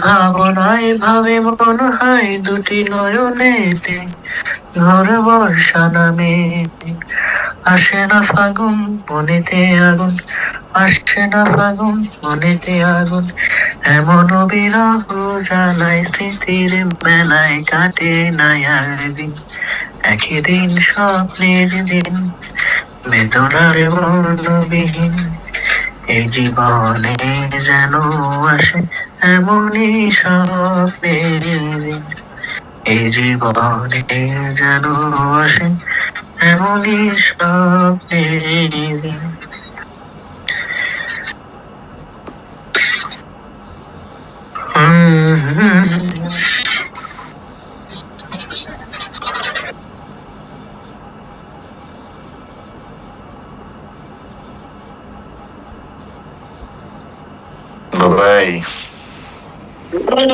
ভাবনায় ভাবে মন হয় দুটি নয়নেতে ঘর বর্ষা নামে আসে না ফাগুন, মনেতে আগুন। আসছে না ফাগুন, মনেতে আগুন। এমন বিরহ জ্বালায় স্মৃতির বেলায় কাটে না দিন একই দিন স্বপ্নের দিন, বেদনার বর্ণবিহীন। এই জীবনে যেন আসে এমনই স্বপ্নের এই জীবনে যেন আসে এমনই স্বপ্নের দিন বাবাই